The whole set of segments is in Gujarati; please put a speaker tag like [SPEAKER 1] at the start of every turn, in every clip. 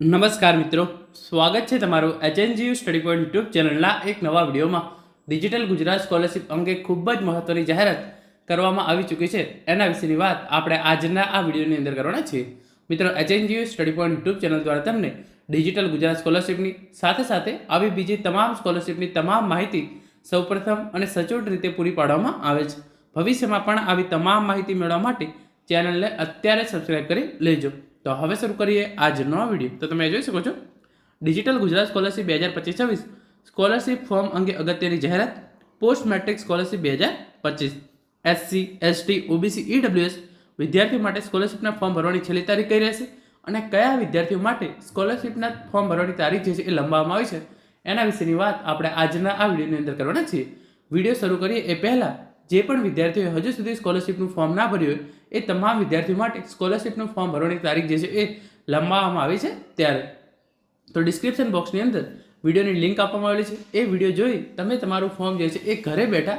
[SPEAKER 1] નમસ્કાર મિત્રો. સ્વાગત છે તમારું એચએનજીયુ સ્ટડી પોઈન્ટ યુટ્યુબ ચેનલના એક નવા વિડીયોમાં. ડિજિટલ ગુજરાત સ્કોલરશિપ અંગે ખૂબ જ મહત્ત્વની જાહેરાત કરવામાં આવી ચૂકી છે. એના વિશેની વાત આપણે આજના આ વિડીયોની અંદર કરવાના છીએ. મિત્રો HNGU study point YouTube channel દ્વારા તમને ડિજિટલ ગુજરાત સ્કોલરશિપની સાથે સાથે આવી બીજી તમામ સ્કોલરશિપની તમામ માહિતી સૌપ્રથમ અને સચોટ રીતે પૂરી પાડવામાં આવે છે. ભવિષ્યમાં પણ આવી તમામ માહિતી મેળવવા માટે ચેનલને અત્યારે સબસ્ક્રાઇબ કરી લેજો. તો હવે શરૂ કરીએ આજનો વીડિયો. તો તમે જોઈ શકો છો, ડિજિટલ ગુજરાત સ્કોલરશિપ બે હજાર પચીસ છવ્વીસ, સ્કોલરશિપ ફોર્મ અંગે અગત્યની જાહેરાત, પોસ્ટ મેટ્રિક સ્કોલરશિપ બે હજાર પચીસ એસસી એસટી ઓબીસી ઈડબ્લ્યુએસ વિદ્યાર્થીઓ માટે સ્કોલરશિપના ફોર્મ ભરવાની છેલ્લી તારીખ કઈ રહેશે અને કયા વિદ્યાર્થીઓ માટે સ્કોલરશિપના ફોર્મ ભરવાની તારીખ જે છે એ લંબાવવામાં આવી છે, એના વિશેની વાત આપણે આજના આ વિડીયોની અંદર કરવાના છીએ. વીડિયો શરૂ કરીએ એ પહેલાં જે પણ વિદ્યાર્થીઓએ હજુ સુધી સ્કોલરશિપનું ફોર્મ ના ભર્યું હોય, એ તમામ વિદ્યાર્થીઓ માટે સ્કોલરશિપનું ફોર્મ ભરવાની તારીખ જે છે એ લંબાવવામાં આવી છે ત્યારે. તો ડિસ્ક્રિપ્શન બોક્સની અંદર વિડીયોની લિંક આપવામાં આવેલી છે. એ વીડિયો જોઈ તમે તમારું ફોર્મ જે છે એ ઘરે બેઠા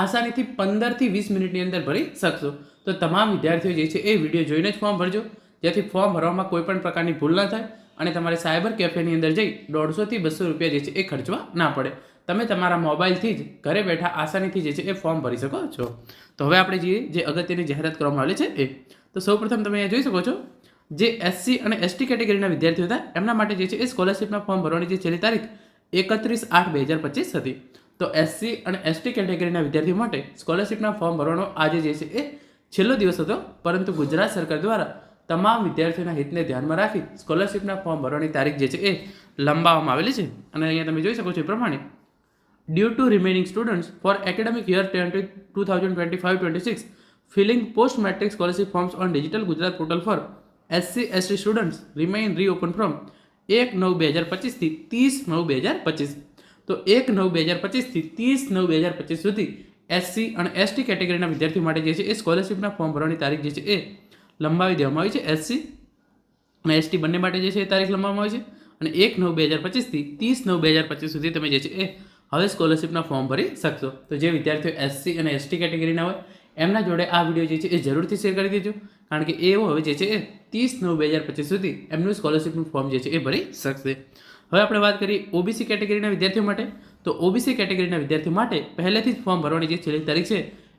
[SPEAKER 1] આસાનીથી પંદરથી વીસ મિનિટની અંદર ભરી શકશો. તો તમામ વિદ્યાર્થીઓ જે છે એ વીડિયો જોઈને જ ફોર્મ ભરજો. જેથી ફોર્મ ભરવામાં કોઈ પણ પ્રકારની ભૂલ ન થાય અને તમારે સાયબર કેફેની અંદર જઈ દોઢસોથી બસો રૂપિયા જે છે એ ખર્ચવા ના પડે. તમે તમારા મોબાઈલથી જ ઘરે બેઠા આસાનીથી જે છે એ ફોર્મ ભરી શકો છો. તો હવે આપણે જઈએ, જે અગત્યની જાહેરાત કરવામાં આવેલી છે એ. તો સૌપ્રથમ તમે અહીંયા જોઈ શકો છો, જે એસસી અને એસટી કેટેગરીના વિદ્યાર્થીઓ હતા, એમના માટે જે છે એ સ્કોલરશિપના ફોર્મ ભરવાની જે છેલ્લી તારીખ એકત્રીસ આઠ બે હજાર પચીસ હતી. તો એસસી અને એસટી કેટેગરીના વિદ્યાર્થીઓ માટે સ્કોલરશિપના ફોર્મ ભરવાનો આજે જે છે એ છેલ્લો દિવસ હતો, પરંતુ ગુજરાત સરકાર દ્વારા તમામ વિદ્યાર્થીઓના હિતને ધ્યાનમાં રાખી સ્કોલરશિપના ફોર્મ ભરવાની તારીખ જે છે એ લંબાવવામાં આવેલી છે. અને અહીંયા તમે જોઈ શકો છો એ પ્રમાણે due to remaining students for academic year 2025-26 filling post-matric scholarship forms on digital Gujarat portal for SC ST students remain reopened from એક નવ બે હજાર પચીસથી ત્રીસ નવ બે હજાર પચીસ તો એક નવ બે હજાર પચીસથી ત્રીસ નવ બે હજાર પચીસ સુધી એસસી અને એસટી કેટેગરીના વિદ્યાર્થીઓ માટે જે છે એ સ્કોલરશિપના ફોર્મ ભરવાની તારીખ જે છે એ લંબાવી દેવામાં આવી છે. એસસી અને એસટી બંને માટે જે છે એ તારીખ લંબાવવામાં આવી છે. અને એક નવ બે હજાર પચીસથી ત્રીસ નવ બે હજાર પચીસ સુધી તમે જે છે એ હવે સ્કોલરશિપના ફોર્મ ભરી શકશો. તો જે વિદ્યાર્થીઓ એસસી અને એસટી કેટેગરીના હોય, એમના જોડે આ વીડિયો જે છે એ જરૂરથી શેર કરી દેજો. કારણ કે એઓ હવે જે છે એ ત્રીસ નવ બે હજાર પચીસ સુધી એમનું સ્કોલરશિપનું ફોર્મ જે છે એ ભરી શકશે. હવે આપણે વાત કરીએ ઓબીસી કેટેગરીના વિદ્યાર્થીઓ માટે. તો ઓબીસી કેટેગરીના વિદ્યાર્થીઓ માટે પહેલેથી જ ફોર્મ ભરવાની જે છેલ્લી તારીખ છે,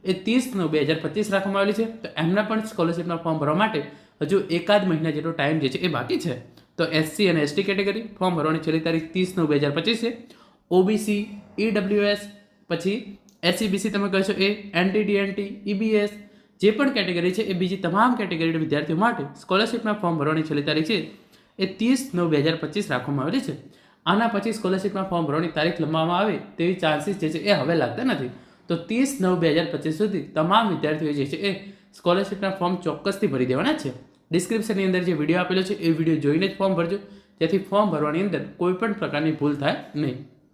[SPEAKER 1] એ ત્રીસ નવ બે હજાર પચીસ રાખવામાં આવેલી છે. તો એમના પણ સ્કોલરશિપના ફોર્મ ભરવા માટે હજુ એકાદ મહિના જેટલો ટાઈમ જે છે એ બાકી છે. તો એસસી અને એસટી કેટેગરી ફોર્મ ભરવાની છેલ્લી તારીખ ત્રીસ નવ બે હજાર પચીસ છે. ઓબીસી, ઈડબ્લ્યુએસ, પછી એસસીબીસી તમે કહેશો એ એનટીડીએનટી ઈબીએસ, જે પણ કેટેગરી છે, એ બીજી તમામ કેટેગરીના વિદ્યાર્થીઓ માટે સ્કોલરશિપના ફોર્મ ભરવાની છેલ્લી તારીખ છે. એ ત્રીસ નવ બે હજાર પચીસ રાખવામાં આવેલી છે. આના પછી સ્કોલરશિપના ફોર્મ ભરવાની તારીખ લંબાવવામાં આવે તેવી ચાન્સીસ જે છે, એ હવે લાગતા નથી. તો ત્રીસ નવ બે હજાર પચીસ સુધી તમામ વિદ્યાર્થીઓ જે છે, એ સ્કોલરશિપના ફોર્મ ચોક્કસથી ભરી દેવાના છે. ડિસ્ક્રિપ્શનની અંદર જે વીડિયો આપેલો છે, એ વીડિયો જોઈને જ ફોર્મ ભરજો. જેથી ફોર્મ ભરવાની અંદર કોઈ પણ પ્રકારની ભૂલ થાય નહીં.